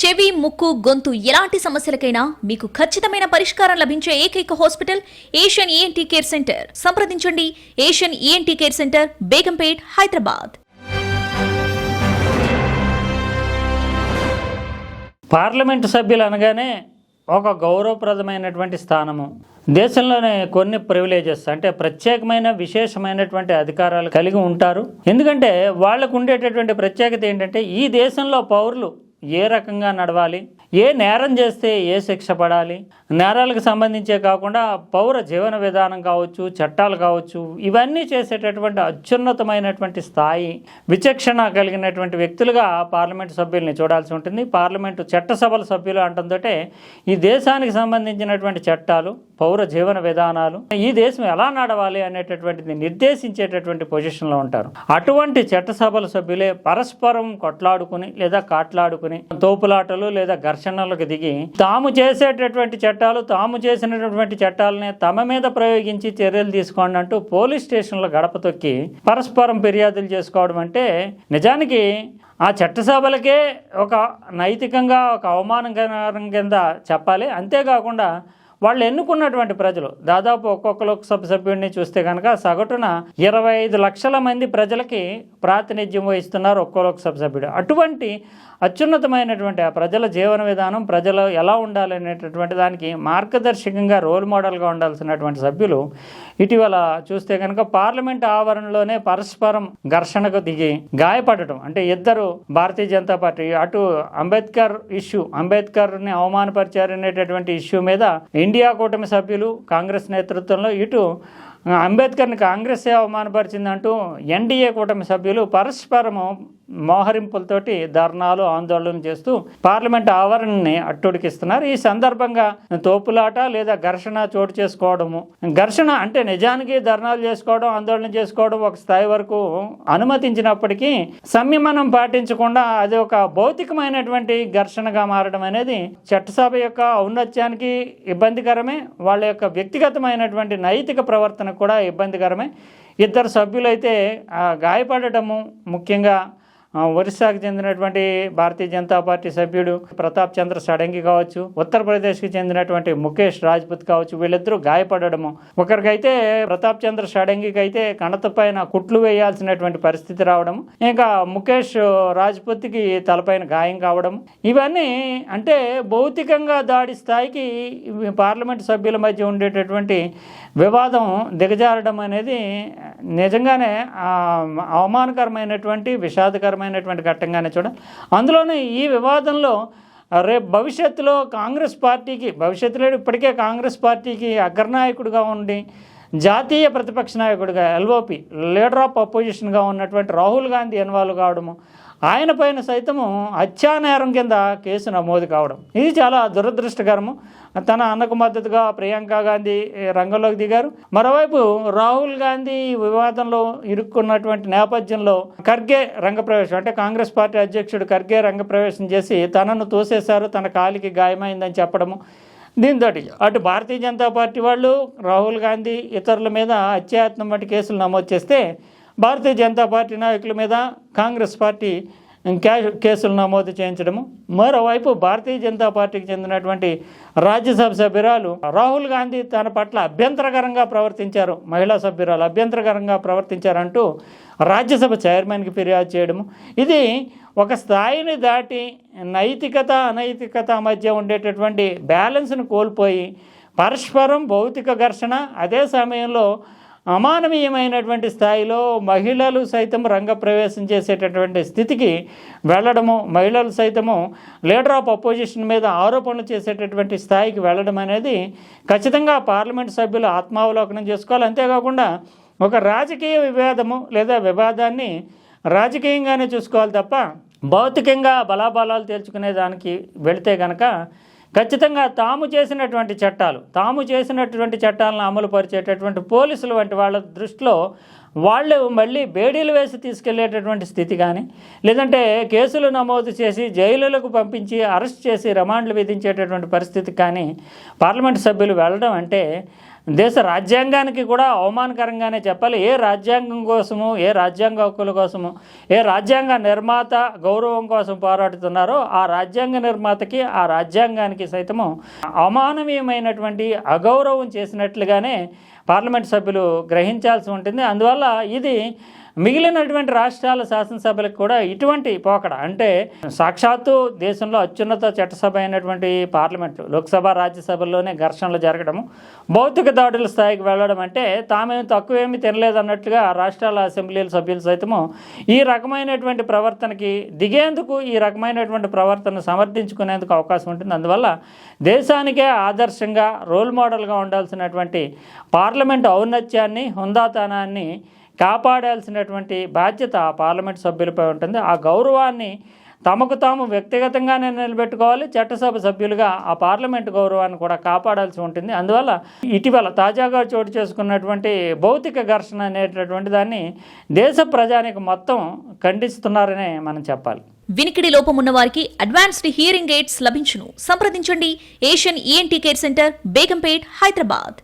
చెవి ముక్కు గొంతు ఎలాంటి సమస్యలకైనా మీకు ఖచ్చితమైన పరిష్కారం లభించే ఏకైక hospital Asian ENT care centre. సంప్రదించండి. Asian ENT care centre Begumpet Hyderabad. Parliament సభ్యులు అనగానే ఒక గౌరవప్రదమైనటువంటి స్థానము. దేశంలోనే కొన్ని ప్రివిలేజెస్ అంటే ప్రత్యేకమైన విశేషమైనటువంటి అధికారాలు కలిగి ఉంటారు. ఎందుకంటే వాళ్ళకు ఉండేటటువంటి ప్రత్యేకత ఏంటంటే ఈ దేశంలో పౌరులు ఏ రకంగా నడవాలి? ఏ నేరం చేస్తే ఏ శిక్ష పడాలి? నేరాలకు సంబంధించే కాకుండా పౌర జీవన విధానం కావచ్చు చట్టాలు కావచ్చు ఇవన్నీ చేసేటటువంటి అత్యున్నతమైనటువంటి స్థాయి విచక్షణ కలిగినటువంటి వ్యక్తులుగా పార్లమెంటు సభ్యుల్ని చూడాల్సి ఉంటుంది. పార్లమెంటు చట్టసభల సభ్యులు అంటుందంటే ఈ దేశానికి సంబంధించినటువంటి చట్టాలు పౌర జీవన విధానాలు ఈ దేశం ఎలా నడవాలి అనేటటువంటిది నిర్దేశించేటటువంటి పొజిషన్లో ఉంటారు. అటువంటి చట్టసభల సభ్యులే పరస్పరం కొట్లాడుకుని లేదా కాట్లాడుకుని తోపులాటలు లేదా ఘర్షణలకు దిగి తాము చేసేటటువంటి చట్టాలు తాము చేసినటువంటి చట్టాలనే తమ మీద ప్రయోగించి చర్యలు తీసుకోండి అంటూ పోలీస్ స్టేషన్లో గడప తొక్కి పరస్పరం ఫిర్యాదులు చేసుకోవడం అంటే నిజానికి ఆ చట్టసభలకే ఒక నైతికంగా ఒక అవమానకరం కింద చెప్పాలి. అంతేకాకుండా వాళ్ళు ఎన్నుకున్నటువంటి ప్రజలు దాదాపు ఒక్కొక్క లోక్సభ సభ్యుడిని చూస్తే కనుక సగటున ఇరవై ఐదు లక్షల మంది ప్రజలకి ప్రాతినిధ్యం వహిస్తున్నారు ఒక్కో లోక్సభ సభ్యుడు. అటువంటి అత్యున్నతమైనటువంటి ఆ ప్రజల జీవన విధానం ప్రజలు ఎలా ఉండాలి అనేటటువంటి దానికి మార్గదర్శకంగా రోల్ మోడల్గా ఉండాల్సినటువంటి సభ్యులు ఇటీవల చూస్తే కనుక పార్లమెంట్ ఆవరణలోనే పరస్పరం ఘర్షణకు దిగి గాయపడటం అంటే ఇద్దరు భారతీయ జనతా పార్టీ అటు అంబేద్కర్ ఇష్యూ అంబేద్కర్ని అవమానపరిచారనేటటువంటి ఇష్యూ మీద ఇండియా కూటమి సభ్యులు కాంగ్రెస్ నేతృత్వంలో ఇటు అంబేద్కర్ని కాంగ్రెస్ అవమానపరిచిందంటూ ఎన్డీఏ కూటమి సభ్యులు పరస్పరము మోహరింపులతోటి ధర్నాలు ఆందోళనలు చేస్తూ పార్లమెంట్ ఆవరణని అట్టుడికిస్తున్నారు. ఈ సందర్భంగా తోపులాట లేదా ఘర్షణ చోటు చేసుకోవడము ఘర్షణ అంటే నిజానికి ధర్నాలు చేసుకోవడం ఆందోళన చేసుకోవడం ఒక స్థాయి వరకు అనుమతించినప్పటికీ సంయమనం పాటించకుండా అది ఒక భౌతికమైనటువంటి ఘర్షణగా మారడం అనేది చట్టసభ యొక్క ఔన్నత్యానికి ఇబ్బందికరమే. వాళ్ళ యొక్క వ్యక్తిగతమైనటువంటి నైతిక ప్రవర్తన కూడా ఇబ్బందికరమే. ఇద్దరు సభ్యులైతే గాయపడటము ముఖ్యంగా ఒరిస్సాకు చెందినటువంటి భారతీయ జనతా పార్టీ సభ్యుడు ప్రతాప్ చంద్ర షడంగి కావచ్చు ఉత్తరప్రదేశ్కి చెందినటువంటి ముఖేష్ రాజ్పుత్ కావచ్చు వీళ్ళిద్దరూ గాయపడము ఒకరికైతే ప్రతాప్ చంద్ర షడంగికి అయితే కణత పైన కుట్లు వేయాల్సినటువంటి పరిస్థితి రావడం ఇంకా ముఖేష్ రాజ్పుత్కి తలపైన గాయం కావడం ఇవన్నీ అంటే భౌతికంగా దాడి స్థాయికి పార్లమెంట్ సభ్యుల మధ్య ఉండేటటువంటి వివాదం దిగజారడం అనేది నిజంగానే అవమానకరమైనటువంటి విషాదకరమైనటువంటి ఘట్టంగానే చూడండి అందులోనే ఈ వివాదంలో రేపు భవిష్యత్తులో కాంగ్రెస్ పార్టీకి భవిష్యత్తులో ఇప్పటికే కాంగ్రెస్ పార్టీకి అగ్రనాయకుడిగా ఉండి జాతీయ ప్రతిపక్ష నాయకుడిగా ఎల్ఓపి లీడర్ ఆఫ్ అపోజిషన్గా ఉన్నటువంటి రాహుల్ గాంధీ ఇన్వాల్వ్ కావడము ఆయన పైన సైతము హత్యానేరం కింద కేసు నమోదు కావడం. ఇది చాలా దురదృష్టకరము. తన అన్నకు మద్దతుగా ప్రియాంక గాంధీ రంగంలోకి దిగారు. మరోవైపు రాహుల్ గాంధీ వివాదంలో ఇరుక్కున్నటువంటి నేపథ్యంలో ఖర్గే రంగప్రవేశం అంటే కాంగ్రెస్ పార్టీ అధ్యక్షుడు ఖర్గే రంగప్రవేశం చేసి తనను తోసేశారు తన కాలికి గాయమైందని చెప్పడము. దీంతో అటు భారతీయ జనతా పార్టీ వాళ్ళు రాహుల్ గాంధీ ఇతరుల మీద హత్యాయత్నం వంటి కేసులు నమోదు చేస్తే భారతీయ జనతా పార్టీ నాయకుల మీద కాంగ్రెస్ పార్టీ కేసులు నమోదు చేయించడము. మరోవైపు భారతీయ జనతా పార్టీకి చెందినటువంటి రాజ్యసభ సభ్యురాలు రాహుల్ గాంధీ తన పట్ల అభ్యంతరకరంగా ప్రవర్తించారు. మహిళా సభ్యురాలు అభ్యంతరకరంగా ప్రవర్తించారంటూ రాజ్యసభ చైర్మన్కి ఫిర్యాదు చేయడము. ఇది ఒక స్థాయిని దాటి నైతికత అనైతికత మధ్య ఉండేటటువంటి బ్యాలెన్స్ను కోల్పోయి పరస్పరం భౌతిక ఘర్షణ అదే సమయంలో అమానవీయమైనటువంటి స్థాయిలో మహిళలు సైతం రంగప్రవేశం చేసేటటువంటి స్థితికి వెళ్ళడము మహిళలు సైతము లీడర్ ఆఫ్ అపోజిషన్ మీద ఆరోపణలు చేసేటటువంటి స్థాయికి వెళ్ళడం అనేది ఖచ్చితంగా పార్లమెంట్ సభ్యులు ఆత్మావలోకనం చేసుకోవాలి. అంతేకాకుండా ఒక రాజకీయ వివాదము లేదా వివాదాన్ని రాజకీయంగానే చూసుకోవాలి తప్ప భౌతికంగా బలాబలాలు తేల్చుకునే దానికి వెళితే గనక ఖచ్చితంగా తాము చేసినటువంటి చట్టాలు తాము చేసినటువంటి చట్టాలను అమలు పరిచేటటువంటి పోలీసులు వంటి వాళ్ళ దృష్టిలో వాళ్ళు మళ్ళీ బేడీలు వేసి తీసుకెళ్ళేటటువంటి స్థితి కానీ లేదంటే కేసులు నమోదు చేసి జైలులకు పంపించి అరెస్ట్ చేసి రిమాండ్లు విధించేటటువంటి పరిస్థితి కానీ పార్లమెంట్ సభ్యులు వెళ్ళడం అంటే దేశ రాజ్యాంగానికి కూడా అవమానకరంగానే చెప్పాలి. ఏ రాజ్యాంగం కోసము ఏ రాజ్యాంగ హక్కుల కోసము ఏ రాజ్యాంగ నిర్మాత గౌరవం కోసం పోరాడుతున్నారో ఆ రాజ్యాంగ నిర్మాతకి ఆ రాజ్యాంగానికి సైతము అవమానమీయమైనటువంటి అగౌరవం చేసినట్లుగానే పార్లమెంట్ సభ్యులు గ్రహించాల్సి ఉంటుంది. అందువల్ల ఇది మిగిలినటువంటి రాష్ట్రాల శాసనసభలకు కూడా ఇటువంటి పోకడ అంటే సాక్షాత్తు దేశంలో అత్యున్నత చట్టసభ అయినటువంటి పార్లమెంటు లోక్సభ రాజ్యసభల్లోనే ఘర్షణలు జరగడము భౌతిక దాడుల స్థాయికి వెళ్ళడం అంటే తామేమి తక్కువేమీ తినలేదన్నట్లుగా రాష్ట్రాల అసెంబ్లీల సభ్యులు సైతము ఈ రకమైనటువంటి ప్రవర్తనకి దిగేందుకు ఈ రకమైనటువంటి ప్రవర్తన సమర్థించుకునేందుకు అవకాశం ఉంటుంది. అందువల్ల దేశానికే ఆదర్శంగా రోల్ మోడల్గా ఉండాల్సినటువంటి పార్లమెంట్ ఔన్నత్యాన్ని హుందాతనాన్ని కాపాడాల్సినటువంటి బాధ్యత పార్లమెంట్ సభ్యులపై ఉంటుంది. ఆ గౌరవాన్ని తమకు తాము వ్యక్తిగతంగానే నిలబెట్టుకోవాలి. చట్టసభ సభ్యులుగా ఆ పార్లమెంట్ గౌరవాన్ని కూడా కాపాడాల్సి ఉంటుంది. అందువల్ల ఇటీవల తాజాగా చోటు చేసుకున్నటువంటి భౌతిక ఘర్షణ అనేటటువంటి దాన్ని దేశ ప్రజానికి మొత్తం ఖండిస్తున్నారనే మనం చెప్పాలి. వినికిడి లోపం ఉన్న వారికి అడ్వాన్స్డ్ హియరింగ్ ఎయిడ్స్ లభించును. సంప్రదించండి. Asian ENT care centre Begumpet Hyderabad.